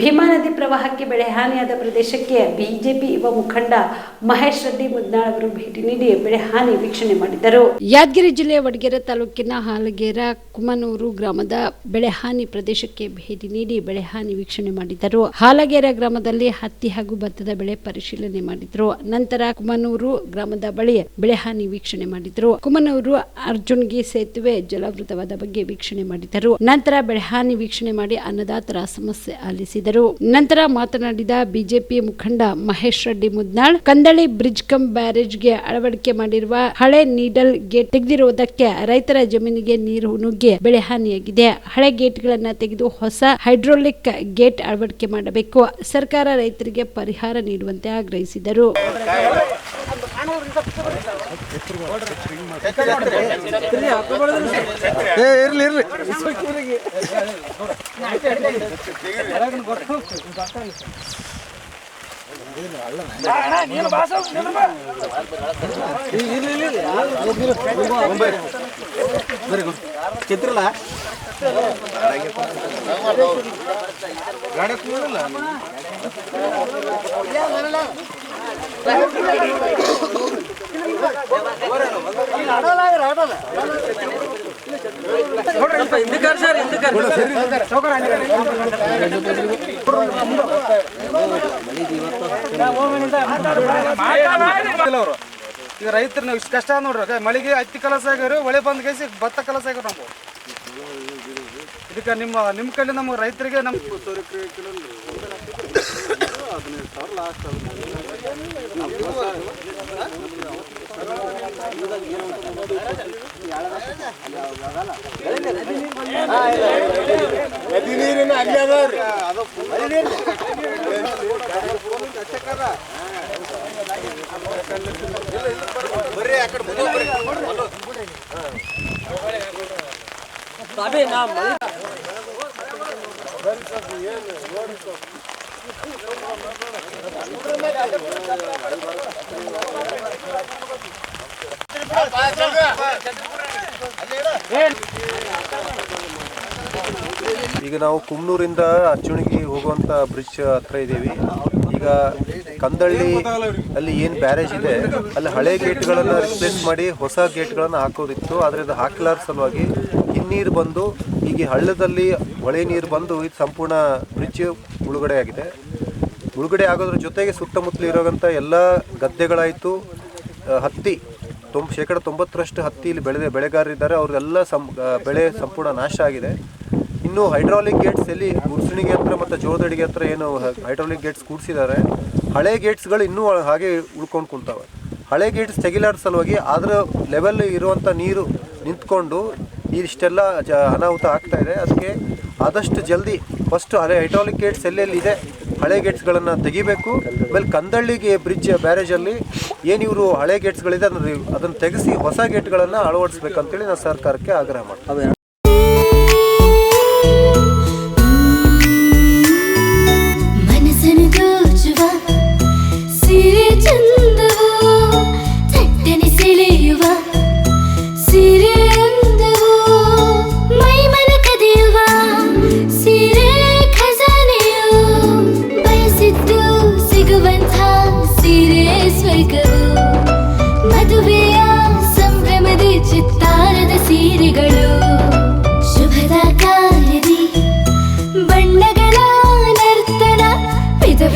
ಭೀಮಾ ನದಿ ಪ್ರವಾಹಕ್ಕೆ ಬೆಳೆ ಹಾನಿಯಾದ ಪ್ರದೇಶಕ್ಕೆ ಬಿಜೆಪಿ ಯುವ ಮುಖಂಡ ಮಹೇಶ್ ರೆಡ್ಡಿ ಮುದ್ನಾಳ್ ಅವರು ಭೇಟಿ ನೀಡಿ ಬೆಳೆ ಹಾನಿ ವೀಕ್ಷಣೆ ಮಾಡಿದರು ಯಾದಗಿರಿ ಜಿಲ್ಲೆಯ ವಡಗೇರ ತಾಲೂಕಿನ ಹಾಲಗೇರ ಕುಮನೂರು ಗ್ರಾಮದ ಬೆಳೆ ಹಾನಿ ಪ್ರದೇಶಕ್ಕೆ ಭೇಟಿ ನೀಡಿ ಬೆಳೆ ಹಾನಿ ವೀಕ್ಷಣೆ ಮಾಡಿದರು ಹಾಲಗೇರ ಗ್ರಾಮದಲ್ಲಿ ಹತ್ತಿ ಹಾಗೂ ಭತ್ತದ ಬೆಳೆ ಪರಿಶೀಲನೆ ಮಾಡಿದರು. ನಂತರ ಕುಮನೂರು ಗ್ರಾಮದ ಬಳಿ ಬೆಳೆ ಹಾನಿ ವೀಕ್ಷಣೆ ಮಾಡಿದರು. ಕುಮನೂರು ಅರ್ಜುನ್ಗಿ ಸೇತುವೆ ಜಲಾವೃತವಾದ ಬಗ್ಗೆ ವೀಕ್ಷಣೆ ಮಾಡಿದರು ನಂತರ ಬೆಳೆ ಹಾನಿ ವೀಕ್ಷಣೆ ಮಾಡಿ ಅನ್ನದಾತರ ಸಮಸ್ಯೆ ಆಲಿಸಿದರು. ನಂತರ ಮಾತನಾಡಿದ ಬಿಜೆಪಿ ಮುಖಂಡ ಮಹೇಶ್ ರೆಡ್ಡಿ ಮುದ್ನಾಳ್, ಕಂದಳಿ ಬ್ರಿಡ್ಜ್ ಕಂ ಬ್ಯಾರೇಜ್ಗೆ ಅಳವಡಿಕೆ ಮಾಡಿರುವ ಹಳೆ ನೀಡಲ್ ಗೇಟ್ ತೆಗೆದಿರುವುದಕ್ಕೆ ರೈತರ ಜಮೀನಿಗೆ ನೀರು ನುಗ್ಗಿ ಬೆಳೆ ಹಾನಿಯಾಗಿದೆ. ಹಳೆ ಗೇಟ್ಗಳನ್ನು ತೆಗೆದು ಹೊಸ ಹೈಡ್ರೋಲಿಕ್ ಗೇಟ್ ಅಳವಡಿಕೆ ಮಾಡಬೇಕು. ಸರ್ಕಾರ ರೈತರಿಗೆ ಪರಿಹಾರ ನೀಡುವಂತೆ ಆಗ್ರಹಿಸಿದರು. ಏ ಇರ್ಲಿ ಇರ್ಲಿ. ಚಿತ್ರಲ್ಲ ಗಾಡಿ ಕೂಡಲ್ಲ ಈಗ ರೈತರು ನಾವು ಇಷ್ಟು ಕಷ್ಟ ನೋಡ್ರಿ ಮಳಿಗೆ ಹತ್ತಿ ಕಲಸ ಆಗ್ಯಾರ ಒಳೆ ಬಂದ್ ಕೇಸಿ ಭತ್ತ ಕಲಸ ಆಗ್ಯಾರ ನಮ್ಗೆ. ಇದಕ್ಕೆ ನಿಮ್ಮ ನಿಮ್ಮ ಕಡೆ ನಮ್ಗೆ ರೈತರಿಗೆ ನಮ್ಮ ಹದಿನೈದು ಸಾವಿರ ಲಾಸ್ಟ್ ನದಿ ನೀರಿನ ಅಲ್ಲಿ ಏನು ನೋಡಿ ಈಗ ನಾವು ಕುಮ್ನೂರಿಂದ ಅಚ್ಚುಣಿಗೆ ಹೋಗುವಂತ ಬ್ರಿಡ್ಜ್ ಹತ್ರ ಇದ್ದೀವಿ. ಈಗ ಕಂದಳ್ಳಿ ಅಲ್ಲಿ ಏನು ಬ್ಯಾರೇಜ್ ಇದೆ, ಅಲ್ಲಿ ಹಳೆ ಗೇಟ್ಗಳನ್ನು ರಿಪ್ಲೇಸ್ ಮಾಡಿ ಹೊಸ ಗೇಟ್ಗಳನ್ನು ಹಾಕೋದಿತ್ತು. ಆದರೆ ಅದು ಹಾಕಲಾರ ಸಲುವಾಗಿ ಹಿನ್ನೀರು ಬಂದು ಈಗ ಹಳ್ಳದಲ್ಲಿ ಹೊಳೆ ನೀರು ಬಂದು ಇದು ಸಂಪೂರ್ಣ ಬ್ರಿಡ್ಜ್ ಮುಳುಗಡೆ ಆಗಿದೆ ಮುಳುಗಡೆ ಆಗೋದ್ರ ಜೊತೆಗೆ ಸುತ್ತಮುತ್ತಲು ಇರೋವಂಥ ಎಲ್ಲ ಗದ್ದೆಗಳಾಯಿತು ಹತ್ತಿ, ತೊಂಬ, ಶೇಕಡ ತೊಂಬತ್ತರಷ್ಟು ಹತ್ತಿ ಇಲ್ಲಿ ಬೆಳೆದ ಬೆಳೆಗಾರರಿದ್ದಾರೆ ಅವ್ರದ್ದೆಲ್ಲ ಸಂ ಬೆಳೆ ಸಂಪೂರ್ಣ ನಾಶ ಆಗಿದೆ. ಇನ್ನು ಹೈಡ್ರಾಲಿಕ್ ಗೇಟ್ಸ್ ಎಲ್ಲಿ ಗುರ್ಸಣಿಗೆ ಹತ್ರ ಮತ್ತು ಜೋಳದಡಿಗೆ ಹತ್ರ ಏನು ಹೈಡ್ರಾಲಿಕ್ ಗೇಟ್ಸ್ ಕೂಡಿಸಿದ್ದಾರೆ. ಹಳೆ ಗೇಟ್ಸ್ಗಳು ಇನ್ನೂ ಹಾಗೆ ಉಳ್ಕೊಂಡು ಕುಂತಾವೆ. ಹಳೆ ಗೇಟ್ಸ್ ತೆಗಿಲಾರ ಸಲುವಾಗಿ ಅದರ ಲೆವೆಲ್ ಇರುವಂಥ ನೀರು ನಿಂತ್ಕೊಂಡು ಇಷ್ಟೆಲ್ಲ ಜ ಅನಾಹುತ ಆಗ್ತಾ ಇದೆ. ಅದಕ್ಕೆ ಆದಷ್ಟು ಜಲ್ದಿ ಫಸ್ಟ್ ಹಳೆ ಹೈಡ್ರಾಲಿಕ್ ಗೇಟ್ಸ್ ಎಲ್ಲೆಲ್ಲಿದೆ ಹಳೆ ಗೇಟ್ಸ್ಗಳನ್ನು ತೆಗಿಬೇಕು. ಆಮೇಲೆ ಕಂದಳ್ಳಿಗೆ ಬ್ರಿಡ್ಜ್ ಬ್ಯಾರೇಜಲ್ಲಿ ಏನು ಇವರು ಹಳೆ ಗೇಟ್ಸ್ಗಳಿದೆ ಅದನ್ನು ಅದನ್ನು ತೆಗೆಸಿ ಹೊಸ ಗೇಟ್ಗಳನ್ನು ಅಳವಡಿಸ್ಬೇಕಂತೇಳಿ ನಾನು ಸರ್ಕಾರಕ್ಕೆ ಆಗ್ರಹ ಮಾಡ್ತೀನಿ. ಸಿರಿ ಚಂದವು ಸೆಳೆಯುವ. ವಿಧ